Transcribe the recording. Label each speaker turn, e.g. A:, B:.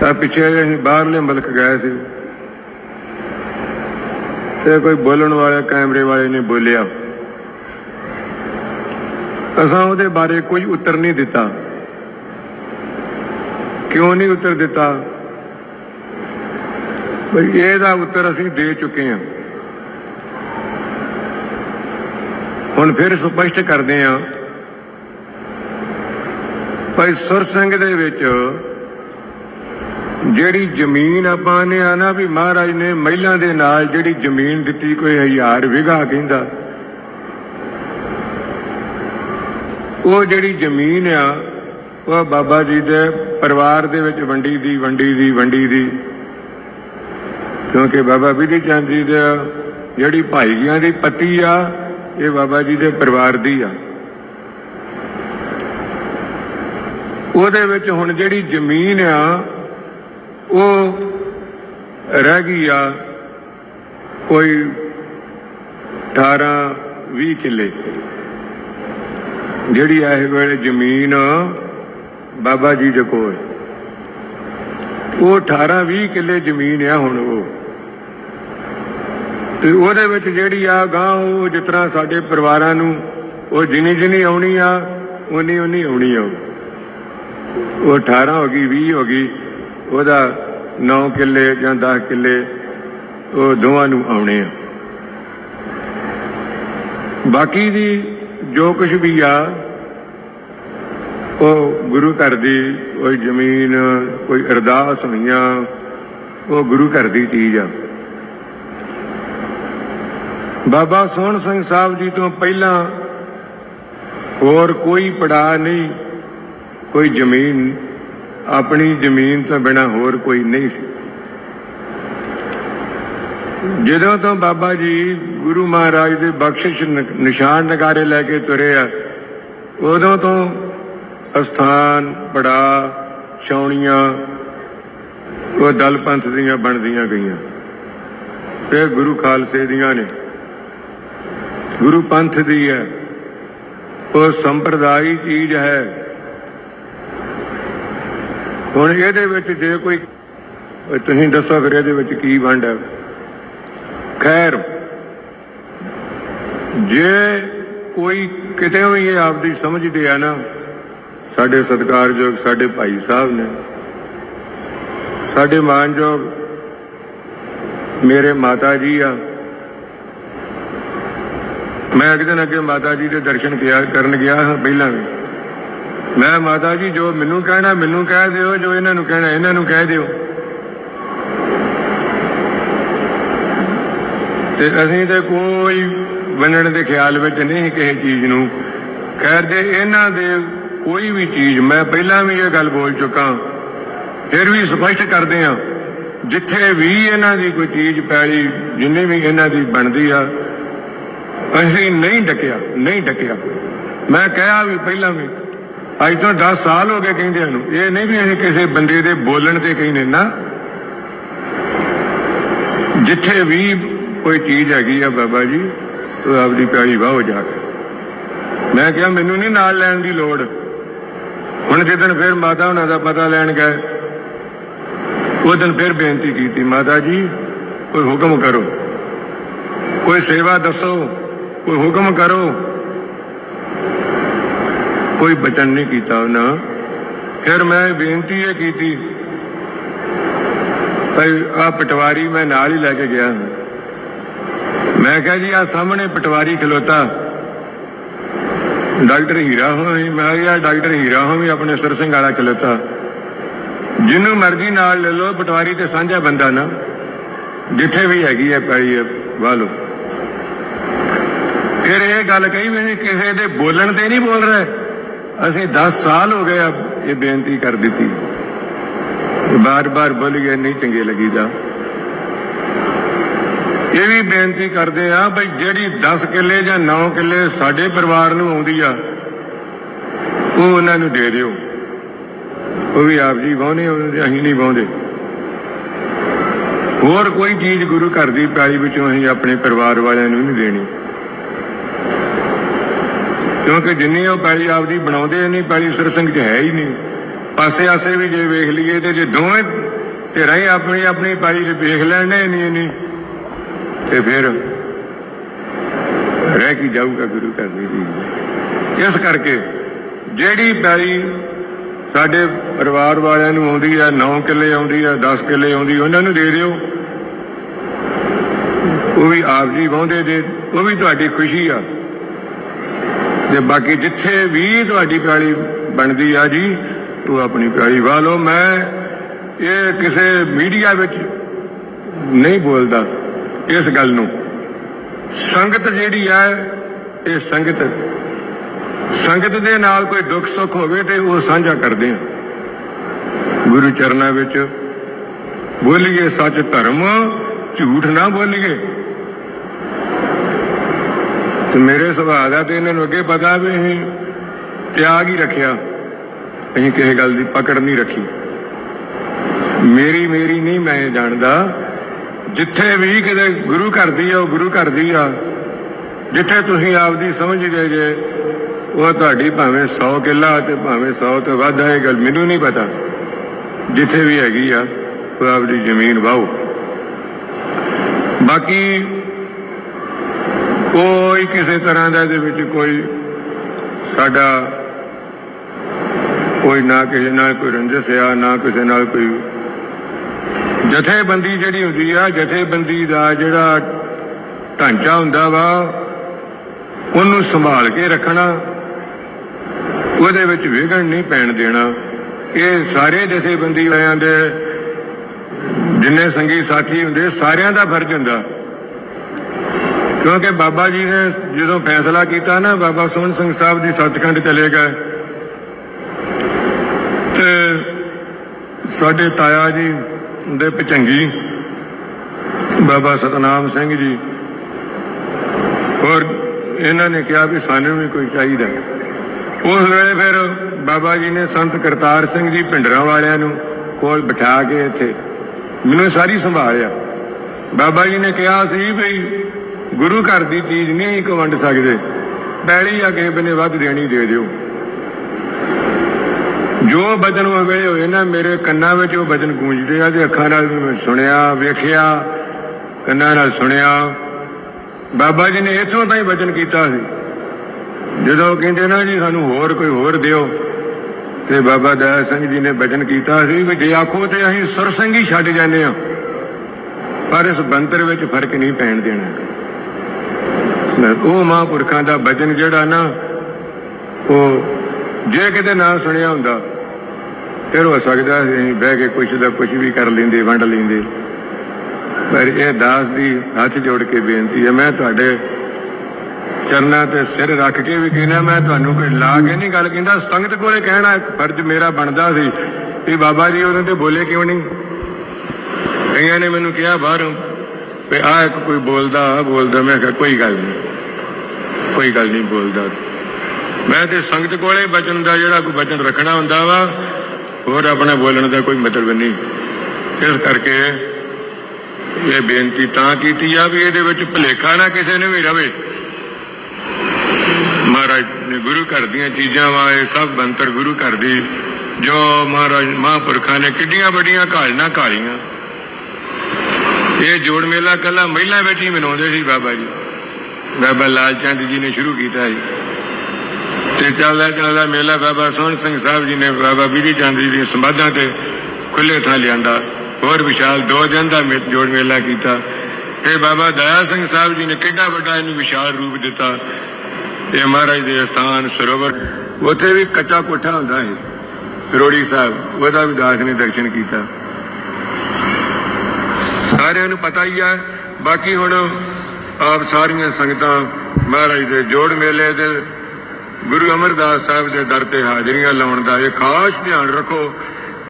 A: ਤਾਂ ਪਿੱਛੇ ਜਿਹੇ ਅਸੀਂ ਬਾਹਰਲੇ ਮੁਲਕ ਗਏ ਸੀ। ਤੇ ਕੋਈ ਬੋਲਣ ਵਾਲੇ, ਕੈਮਰੇ ਵਾਲੇ ਨੇ ਬੋਲਿਆ। ਅਸਾਂ ਉਹਦੇ ਬਾਰੇ ਕੋਈ ਉੱਤਰ ਨਹੀਂ ਦਿੱਤਾ। ਕਿਉਂ ਨਹੀਂ ਉੱਤਰ ਦਿੱਤਾ? ਬਈ ਇਹਦਾ ਉੱਤਰ ਅਸੀਂ ਦੇ ਚੁੱਕੇ ਹਾਂ। ਹੁਣ ਫਿਰ ਸਪਸ਼ਟ ਕਰਦੇ ਹਾਂ। ਭਾਈ ਸੁਰ ਸਿੰਘ ਦੇ ਵਿੱਚ ਜਿਹੜੀ ਜ਼ਮੀਨ ਆਪਾਂ ਨੇ ਆ ਨਾ ਵੀ ਮਹਾਰਾਜ ਨੇ ਮਹਿਲਾਂ ਦੇ ਨਾਲ ਜਿਹੜੀ ਜ਼ਮੀਨ ਦਿੱਤੀ, ਕੋਈ ਹਜ਼ਾਰ ਵਿਗਾ ਕਹਿੰਦਾ। ਉਹ ਜਿਹੜੀ ਜ਼ਮੀਨ ਆ, ਉਹ ਬਾਬਾ ਜੀ ਦੇ ਪਰਿਵਾਰ ਦੇ ਵਿੱਚ ਵੰਡੀ ਦੀ ਵੰਡੀ ਦੀ ਵੰਡੀ ਦੀ। ਕਿਉਂਕਿ ਬਾਬਾ ਵਿਧੀ ਚੰਦ ਜੀ ਦੇ ਜਿਹੜੀ ਭਾਈਆਂ ਦੀ ਪਤੀ ਆ, ਇਹ ਬਾਬਾ ਜੀ ਦੇ ਪਰਿਵਾਰ ਦੀ ਆ। ਉਹਦੇ ਵਿੱਚ ਹੁਣ ਜਿਹੜੀ ਜ਼ਮੀਨ ਆ ਉਹ ਰਹਿ ਗਈ ਆ ਕੋਈ 18 20 ਕਿੱਲੇ। ਜਿਹੜੀ ਇਹ ਵੇਲੇ ਜ਼ਮੀਨ ਬਾਬਾ ਜੀ ਦੇ ਕੋਲ। ਉਹ 18 20 ਕਿੱਲੇ ਜ਼ਮੀਨ ਆ ਹੁਣ ਉਹ। ਤੇ ਉਹਦੇ ਵਿੱਚ ਜਿਹੜੀ ਆ ਗਾਂ ਉਹ ਜਿਸ ਤਰ੍ਹਾਂ ਸਾਡੇ ਪਰਿਵਾਰਾਂ ਨੂੰ ਉਹ ਜਿੰਨੀ ਜਿੰਨੀ ਆਉਣੀ ਆ ਉਨੀ ਉਨੀ ਆਉਣੀ ਆ। ਉਹ 18 ਹੋ ਗਈ 20 ਹੋ ਗਈ। ਉਹਦਾ 9 ਕਿੱਲੇ ਜਾਂ 10 ਕਿੱਲੇ ਉਹ ਦੋਵਾਂ ਨੂੰ ਆਉਣੇ ਆ। ਬਾਕੀ ਦੀ ਜੋ ਕੁਝ ਵੀ ਆ, ਉਹ ਗੁਰੂ ਘਰ ਦੀ ਕੋਈ ਜ਼ਮੀਨ, ਕੋਈ ਅਰਦਾਸ ਹੋਈਆਂ, ਉਹ ਗੁਰੂ ਘਰ ਦੀ ਚੀਜ਼ ਆ। ਬਾਬਾ ਸੋਹਣ ਸਿੰਘ ਸਾਹਿਬ ਜੀ ਤੋਂ ਪਹਿਲਾਂ ਹੋਰ ਕੋਈ ਪੜਾ ਨਹੀਂ, ਕੋਈ ਜ਼ਮੀਨ ਆਪਣੀ ਜ਼ਮੀਨ ਤੋਂ ਬਿਨਾ ਹੋਰ ਕੋਈ ਨਹੀਂ ਸੀ। ਜਦੋਂ ਤੋਂ ਬਾਬਾ ਜੀ ਗੁਰੂ ਮਹਾਰਾਜ ਦੇ ਬਖਸ਼ਿਸ਼ ਨਿਸ਼ਾਨ ਨਗਾਰੇ ਲੈ ਕੇ ਤੁਰੇ ਆ, ਉਦੋਂ ਤੋਂ ਅਸਥਾਨ, ਪੜਾ, ਛਾਉਣੀਆਂ, ਉਹ ਦਲ ਪੰਥ ਦੀਆਂ ਬਣਦੀਆਂ ਗਈਆਂ। ਤੇ ਗੁਰੂ ਖਾਲਸੇ ਦੀਆਂ ਨੇ। ਗੁਰੂ ਪੰਥ ਦੀ ਹੈ। ਉਹ ਸੰਪਰਦਾਇ ਚੀਜ਼ ਹੈ। ਹੁਣ ਇਹਦੇ ਵਿੱਚ ਜੇ ਕੋਈ, ਤੁਸੀਂ ਦੱਸੋ ਫਿਰ ਇਹਦੇ ਵਿੱਚ ਕੀ ਵੰਡ ਹੈ? ਖੈਰ, ਜੇ ਕੋਈ ਕਿਤੇ ਵੀ ਇਹ ਆਪਦੀ ਸਮਝਦੇ ਆ ਨਾ, ਸਾਡੇ ਸਤਿਕਾਰਯੋਗ ਸਾਡੇ ਭਾਈ ਸਾਹਿਬ ਨੇ, ਸਾਡੇ ਮਾਨਯੋਗ ਮੇਰੇ ਮਾਤਾ ਜੀ ਆ, ਮੈਂ ਇੱਕ ਦਿਨ ਅੱਗੇ ਮਾਤਾ ਜੀ ਦੇ ਦਰਸ਼ਨ ਕਰਨ ਗਿਆ ਹਾਂ, ਪਹਿਲਾਂ ਵੀ। ਮੈਂ ਮਾਤਾ ਜੀ, ਜੋ ਮੈਨੂੰ ਕਹਿਣਾ, ਮੈਨੂੰ ਕਹਿ ਦਿਓ, ਜੋ ਇਹਨਾਂ ਨੂੰ ਕਹਿਣਾ, ਇਹਨਾਂ ਨੂੰ ਕਹਿ ਦਿਓ। ਤੇ ਅਸੀਂ ਤੇ ਕੋਈ ਵੰਡਣ ਦੇ ਖਿਆਲ ਵਿੱਚ ਨਹੀਂ ਕਿਸੇ ਚੀਜ਼ ਨੂੰ। ਖੈਰ ਜੇ ਇਹਨਾਂ ਦੇ ਕੋਈ ਵੀ ਚੀਜ਼, ਮੈਂ ਪਹਿਲਾਂ ਵੀ ਇਹ ਗੱਲ ਬੋਲ ਚੁੱਕਾ, ਫਿਰ ਵੀ ਸਪਸ਼ਟ ਕਰਦੇ ਹਾਂ, ਜਿੱਥੇ ਵੀ ਇਹਨਾਂ ਦੀ ਕੋਈ ਚੀਜ਼ ਪੈਲੀ, ਜਿੰਨੇ ਵੀ ਇਹਨਾਂ ਦੀ ਬਣਦੀ ਆ, ਅਸੀਂ ਨਹੀਂ ਡਕਿਆ ਨਹੀਂ ਡਕਿਆ। ਮੈਂ ਕਿਹਾ ਵੀ ਪਹਿਲਾਂ ਵੀ ਅੱਜ ਤੋਂ 10 ਸਾਲ ਹੋ ਗਏ ਕਹਿੰਦਿਆਂ ਨੂੰ ਇਹ ਨਹੀਂ ਵੀ ਅਸੀਂ ਕਿਸੇ ਬੰਦੇ ਦੇ ਬੋਲਣ ਤੇ ਕਹਿੰਦੇ ਨਾ। ਜਿੱਥੇ ਵੀ ਕੋਈ ਚੀਜ਼ ਹੈਗੀ ਆ ਬਾਬਾ ਜੀ, ਤੂੰ ਆਪਦੀ ਪਿਆਰੀ ਵਾਹੋ ਜਾ ਕੇ। ਮੈਂ ਕਿਹਾ ਮੈਨੂੰ ਨਹੀਂ ਨਾਲ ਲੈਣ ਦੀ ਲੋੜ। ਹੁਣ ਜਿੱਦਣ ਫਿਰ ਮਾਤਾ ਹੁਣਾਂ ਦਾ ਪਤਾ ਲੈਣ ਗਏ। ਉਹ ਦਿਨ ਫਿਰ ਬੇਨਤੀ ਕੀਤੀ, ਮਾਤਾ ਜੀ, ਕੋਈ ਹੁਕਮ ਕਰੋ। ਕੋਈ ਸੇਵਾ ਦੱਸੋ, ਕੋਈ ਹੁਕਮ ਕਰੋ। ਕੋਈ ਬਚਨ ਨਹੀਂ ਕੀਤਾ ਉਹਨਾਂ। ਫਿਰ ਮੈਂ ਬੇਨਤੀ ਇਹ ਕੀਤੀ ਭਾਈ ਆ ਪਟਵਾਰੀ ਮੈਂ ਨਾਲ ਹੀ ਲੈ ਕੇ ਗਿਆ। ਮੈਂ ਕਿਹਾ ਜੀ ਆ ਸਾਹਮਣੇ ਪਟਵਾਰੀ ਖਲੋਤਾ। ਡਾਕਟਰ ਹੀਰਾ ਹੋਈ ਮੈਂ ਕਿਹਾ ਡਾਕਟਰ ਹੀਰਾ ਹੋ ਵੀ ਆਪਣੇ ਸਰ ਸਿੰਘ ਵਾਲਾ ਖਲੋਤਾ। ਜਿਹਨੂੰ ਮਰਜ਼ੀ ਨਾਲ ਲੈ ਲਓ, ਪਟਵਾਰੀ ਤੇ ਸਾਂਝਾ ਬੰਦਾ ਨਾ। ਜਿੱਥੇ ਵੀ ਹੈਗੀ ਹੈ ਪਾਈ ਵਾਲੋ ਫਿਰ ਇਹ ਗੱਲ ਕਹੀ ਵੀ ਕਿਸੇ ਦੇ ਬੋਲਣ ਤੇ ਨਹੀਂ ਬੋਲ ਰਿਹਾ। ਅਸੀਂ 10 ਸਾਲ ਹੋ ਗਏ ਆ ਇਹ ਬੇਨਤੀ ਕਰ ਦਿੱਤੀ। ਬਾਰ-ਬਾਰ ਬੋਲੀਏ ਨਹੀਂ ਚੰਗੇ ਲੱਗੀਦਾ। ਇਹ ਵੀ ਬੇਨਤੀ ਕਰਦੇ ਆ ਬਈ ਜਿਹੜੀ 10 ਕਿੱਲੇ ਜਾਂ 9 ਕਿੱਲੇ ਸਾਡੇ ਪਰਿਵਾਰ ਨੂੰ ਆਉਂਦੀ ਆ, ਉਹ ਉਹਨਾਂ ਨੂੰ ਦੇ ਦਿਓ। ਉਹ ਵੀ ਆਪ ਜੀ ਵਾਹੁੰਦੇ ਅਸੀਂ ਨਹੀਂ ਵਾਹੁੰਦੇ। ਹੋਰ ਕੋਈ ਚੀਜ਼ ਗੁਰੂ ਘਰ ਦੀ ਪਿਆਲੀ ਵਿੱਚੋਂ ਅਸੀਂ ਆਪਣੇ ਪਰਿਵਾਰ ਵਾਲਿਆਂ ਨੂੰ ਨਹੀਂ ਦੇਣੀ। ਕਿਉਂਕਿ ਜਿੰਨੀ ਉਹ ਪੈਲੀ ਆਪਦੀ ਬਣਾਉਂਦੇ ਨਹੀਂ, ਪੈਲੀ ਸਿਰ 'ਚ ਹੈ ਹੀ ਨਹੀਂ। ਪਾਸੇ ਆਸੇ ਵੀ ਜੇ ਵੇਖ ਲਈਏ ਤੇ ਜੇ ਦੋਵੇਂ ਧਿਰਾਂ ਹੀ ਆਪਣੀ ਆਪਣੀ ਪੈਲੀ ਤੇ ਵੇਖ ਲੈਣੇ ਨਹੀਂ ਨਹੀਂ ਤੇ ਫਿਰ ਰਹਿ ਕੀ ਜਾਊਗਾ ਗੁਰੂ ਘਰ ਦੇ ਜੀ। ਇਸ ਕਰਕੇ ਜਿਹੜੀ ਪੈਲੀ ਸਾਡੇ ਪਰਿਵਾਰ ਵਾਲਿਆਂ ਨੂੰ ਆਉਂਦੀ ਆ 9 ਕਿੱਲੇ ਆਉਂਦੀ ਆ 10 ਕਿੱਲੇ ਆਉਂਦੀ, ਉਹਨਾਂ ਨੂੰ ਦੇ ਦਿਓ। ਉਹ ਵੀ ਆਪ ਜੀ ਵਾਹੁੰਦੇ ਦੇ ਉਹ ਵੀ ਤੁਹਾਡੀ ਖੁਸ਼ੀ ਆ। ਤੇ ਬਾਕੀ ਜਿੱਥੇ ਵੀ ਤੁਹਾਡੀ ਪਿਆਲੀ ਬਣਦੀ ਆ ਜੀ ਉਹ ਆਪਣੀ ਪਿਆਲੀ ਵਾਹ ਲਓ। ਮੈਂ ਇਹ ਕਿਸੇ ਮੀਡੀਆ ਵਿੱਚ ਨਹੀਂ ਬੋਲਦਾ ਇਸ ਗੱਲ ਨੂੰ। ਸੰਗਤ ਜਿਹੜੀ ਹੈ ਇਹ ਸੰਗਤ ਸੰਗਤ ਦੇ ਨਾਲ ਕੋਈ ਦੁੱਖ ਸੁੱਖ ਹੋਵੇ ਤੇ ਉਹ ਸਾਂਝਾ ਕਰਦੇ ਆ। ਗੁਰੂ ਚਰਨਾਂ ਵਿੱਚ ਬੋਲੀਏ ਸੱਚ ਧਰਮ, ਝੂਠ ਨਾ ਬੋਲੀਏ। ਤੇ ਮੇਰੇ ਸੁਭਾਅ ਦਾ ਤੇ ਇਹਨਾਂ ਨੂੰ ਅੱਗੇ ਪਤਾ ਵੀ ਅਸੀਂ ਤਿਆਗ ਹੀ ਰੱਖਿਆ। ਅਸੀਂ ਕਿਸੇ ਗੱਲ ਦੀ ਪਕੜ ਨਹੀਂ ਰੱਖੀ। ਮੇਰੀ ਮੇਰੀ ਨਹੀਂ ਮੈਂ ਜਾਣਦਾ, ਜਿੱਥੇ ਵੀ ਕਿਤੇ ਗੁਰੂ ਘਰ ਦੀ ਆ, ਉਹ ਗੁਰੂ ਘਰ ਦੀ ਆ। ਜਿੱਥੇ ਤੁਸੀਂ ਆਪਦੀ ਸਮਝਦੇ ਜੇ, ਉਹ ਤੁਹਾਡੀ ਭਾਵੇਂ 100 ਕਿੱਲਾ ਤੇ ਭਾਵੇਂ 100 ਤੋਂ ਵੱਧ ਹੈ ਇਹ ਗੱਲ ਮੈਨੂੰ ਨਹੀਂ ਪਤਾ। ਜਿੱਥੇ ਵੀ ਹੈਗੀ ਆ, ਉਹ ਆਪਦੀ ਜ਼ਮੀਨ ਵਾਹੋ ਬਾਕੀ ਕੋਈ ਕਿਸੇ ਤਰ੍ਹਾਂ ਦਾ ਇਹਦੇ ਵਿੱਚ ਕੋਈ ਸਾਡਾ ਕੋਈ ਨਾ ਕਿਸੇ ਨਾਲ ਕੋਈ ਰੰਜਿਸ਼ ਆ, ਨਾ ਕਿਸੇ ਨਾਲ ਕੋਈ ਜਥੇਬੰਦੀ ਜਿਹੜੀ ਹੁੰਦੀ ਆ, ਜਥੇਬੰਦੀ ਦਾ ਜਿਹੜਾ ਢਾਂਚਾ ਹੁੰਦਾ ਵਾ, ਉਹਨੂੰ ਸੰਭਾਲ ਕੇ ਰੱਖਣਾ, ਉਹਦੇ ਵਿੱਚ ਵਿਗੜ ਨਹੀਂ ਪੈਣ ਦੇਣਾ। ਇਹ ਸਾਰੇ ਜਥੇਬੰਦੀ ਵਾਲਿਆਂ ਦੇ ਜਿੰਨੇ ਸੰਗੀ ਸਾਥੀ ਹੁੰਦੇ, ਸਾਰਿਆਂ ਦਾ ਫਰਜ਼ ਹੁੰਦਾ। ਕਿਉਂਕਿ ਬਾਬਾ ਜੀ ਨੇ ਜਦੋਂ ਫੈਸਲਾ ਕੀਤਾ ਨਾ, ਬਾਬਾ ਸੋਹਣ ਸਿੰਘ ਸਾਹਿਬ ਦੀ ਸੱਚਖੰਡ ਚਲੇ ਗਏ। ਤੇ ਸਾਡੇ ਤਾਇਆ ਜੀ ਦੇ ਪਚੰਗੀ ਬਾਬਾ ਸਤਨਾਮ ਸਿੰਘ ਜੀ, ਔਰ ਇਹਨਾਂ ਨੇ ਕਿਹਾ ਵੀ ਸਾਨੂੰ ਵੀ ਕੋਈ ਚਾਹੀਦਾ ਉਸ ਵੇਲੇ ਫਿਰ ਬਾਬਾ ਜੀ ਨੇ ਸੰਤ ਕਰਤਾਰ ਸਿੰਘ ਜੀ ਭਿੰਡਰਾਂ ਵਾਲਿਆਂ ਨੂੰ ਕੋਲ ਬਿਠਾ ਕੇ ਇੱਥੇ ਮੈਨੂੰ ਸਾਰੀ ਸੰਭਾਲਿਆ। ਬਾਬਾ ਜੀ ਨੇ ਕਿਹਾ ਸੀ ਵੀ ਗੁਰੂ ਘਰ ਦੀ ਚੀਜ਼ ਨਹੀਂ ਕੋ ਵੰਡ ਸਕਦੇ। ਪੈਲੀ ਆ ਕਿਸੇ ਬਨੇ ਵੱਧ ਦੇਣੀ ਦੇ ਦਿਓ। ਜੋ ਬਚਨ ਉਹ ਵੇਲੇ ਹੋਏ ਨਾ ਮੇਰੇ ਕੰਨਾਂ ਵਿੱਚ ਉਹ ਬਚਨ ਗੂੰਜਦੇ ਆ ਤੇ ਅੱਖਾਂ ਨਾਲ ਵੀ ਮੈਂ ਸੁਣਿਆ, ਵੇਖਿਆ, ਕੰਨਾਂ ਨਾਲ ਸੁਣਿਆ। ਬਾਬਾ ਜੀ ਨੇ ਇੱਥੋਂ ਹੀ ਬਚਨ ਕੀਤਾ ਸੀ। ਜਦੋਂ ਕਹਿੰਦੇ ਨਾ ਜੀ ਸਾਨੂੰ ਹੋਰ ਕੋਈ ਹੋਰ ਦਿਓ, ਤੇ ਬਾਬਾ ਦਇਆ ਸਿੰਘ ਜੀ ਨੇ ਬਚਨ ਕੀਤਾ ਸੀ ਵੀ ਜੇ ਆਖੋ ਤੇ ਅਸੀਂ ਸੁਰਸੰਗੀ ਛੱਡ ਜਾਂਦੇ ਆ ਪਰ ਇਸ ਬੰਤਰ ਵਿੱਚ ਫ਼ਰਕ ਨਹੀਂ ਪੈਣ ਦੇਣਾ। ਉਹ ਮਹਾਂਪੁਰਖਾਂ ਦਾ ਬਚਨ ਜਿਹੜਾ ਨਾ, ਉਹ ਜੇ ਕਿਤੇ ਨਾ ਸੁਣਿਆ ਹੁੰਦਾ, ਫਿਰ ਹੋ ਸਕਦਾ ਅਸੀਂ ਬਹਿ ਕੇ ਕੁਛ ਦਾ ਕੁਛ ਵੀ ਕਰ ਲੈਂਦੇ, ਵੰਡ ਲੈਂਦੇ। ਪਰ ਇਹ ਦਾਸ ਦੀ ਹੱਥ ਜੋੜ ਕੇ ਬੇਨਤੀ ਹੈ, ਮੈਂ ਤੁਹਾਡੇ ਚਰਨਾਂ ਤੇ ਸਿਰ ਰੱਖ ਕੇ ਵੀ ਕਹਿੰਦਾ, ਮੈਂ ਤੁਹਾਨੂੰ ਕੋਈ ਲਾ ਕੇ ਨਹੀਂ ਗੱਲ ਕਹਿੰਦਾ, ਸੰਗਤ ਕੋਲੇ ਕਹਿਣਾ ਫਰਜ਼ ਮੇਰਾ ਬਣਦਾ ਸੀ ਵੀ ਬਾਬਾ ਜੀ ਉਹਨਾਂ ਤੇ ਬੋਲੇ ਕਿਉਂ ਨਹੀਂ? ਕਈਆਂ ਨੇ ਮੈਨੂੰ ਕਿਹਾ, ਬਾਹਰੋਂ ਵੀ ਆਹ ਇੱਕ ਕੋਈ ਬੋਲਦਾ ਆ ਬੋਲਦਾ, ਮੈਂ ਕਿਹਾ ਕੋਈ ਗੱਲ ਨਹੀਂ। ਕੋਈ ਗੱਲ ਨਹੀਂ ਬੋਲਦਾ। ਮੈਂ ਤੇ ਸੰਗਤ ਕੋਲੇ ਬਚਨ ਦਾ ਜਿਹੜਾ ਕੋਈ ਬਚਨ ਰੱਖਣਾ ਹੁੰਦਾ ਵਾ, ਹੋਰ ਆਪਣੇ ਬੋਲਣ ਦਾ ਕੋਈ ਮਤਲਬ ਨਹੀਂ। ਇਸ ਕਰਕੇ ਇਹ ਬੇਨਤੀ ਤਾਂ ਕੀਤੀ ਆ ਵੀ ਇਹਦੇ ਵਿੱਚ ਭਲੇਖਾ ਨਾ ਕਿਸੇ ਨੂੰ ਵੀ ਰਵੇ। ਮਹਾਰਾਜ ਨੇ ਗੁਰੂ ਘਰ ਦੀਆਂ ਚੀਜ਼ਾਂ ਵਾ, ਇਹ ਸਭ ਬੰਤਰ ਗੁਰੂ ਘਰ ਦੀ। ਜੋ ਮਹਾਰਾਜ ਮਹਾਂਪੁਰਖਾਂ ਨੇ ਕਿੱਡੀਆਂ ਵੱਡੀਆਂ ਘਾਲਣਾ ਘਾਲੀਆਂ। ਇਹ ਜੋੜ ਮੇਲਾ ਕੱਲਾ ਮਹਿਲਾ ਵਿੱਚ ਹੀ ਮਨਾਉਂਦੇ ਸੀ ਬਾਬਾ ਜੀ। ਬਾਬਾ ਲਾਲ ਚੰਦ ਜੀ ਨੇ ਸ਼ੁਰੂ ਕੀਤਾ ਸੀ। ਤੇ ਚੱਲਦਾ ਚੱਲਦਾ ਮੇਲਾ ਬਾਬਾ ਸੋਹਣ ਸਿੰਘ ਸਾਹਿਬ ਜੀ ਨੇ ਬਾਬਾ ਬੀਰੀ ਚੰਦ ਜੀ ਦੀਆਂ ਸਮਾਧਾਂ ਤੇ ਖੁੱਲੇ ਥਾਂ ਲਿਆਂਦਾ। ਹੋਰ ਵਿਸ਼ਾਲ ਦੋ ਦਿਨ ਦਾ ਜੋੜ ਮੇਲਾ ਕੀਤਾ। ਤੇ ਬਾਬਾ ਦਇਆ ਸਿੰਘ ਸਾਹਿਬ ਜੀ ਨੇ ਕਿੰਨਾ ਵੱਡਾ ਇਹਨੂੰ ਵਿਸ਼ਾਲ ਰੂਪ ਦਿੱਤਾ। ਤੇ ਮਹਾਰਾਜ ਦੇ ਸਥਾਨ ਸਰੋਵਰ, ਉੱਥੇ ਵੀ ਕੱਚਾ ਕੋਠਾ ਹੁੰਦਾ ਹੈ ਰੋੜੀ ਸਾਹਿਬ, ਉਹਦਾ ਵੀ ਦਾਸ ਨੇ ਦਰਸ਼ਨ ਕੀਤਾ। ਸਾਰਿਆਂ ਨੂੰ ਪਤਾ ਹੀ ਹੈ ਬਾਕੀ ਹੁਣ ਆਪ ਸਾਰੀਆਂ ਸੰਗਤਾਂ ਮਹਾਰਾਜ ਦੇ ਜੋੜ ਮੇਲੇ ਦੇ ਗੁਰੂ ਅਮਰਦਾਸ ਸਾਹਿਬ ਦੇ ਦਰ ਤੇ ਹਾਜ਼ਰੀਆਂ ਲਾਉਣ ਦਾ ਇਹ ਖਾਸ ਧਿਆਨ ਰੱਖੋ।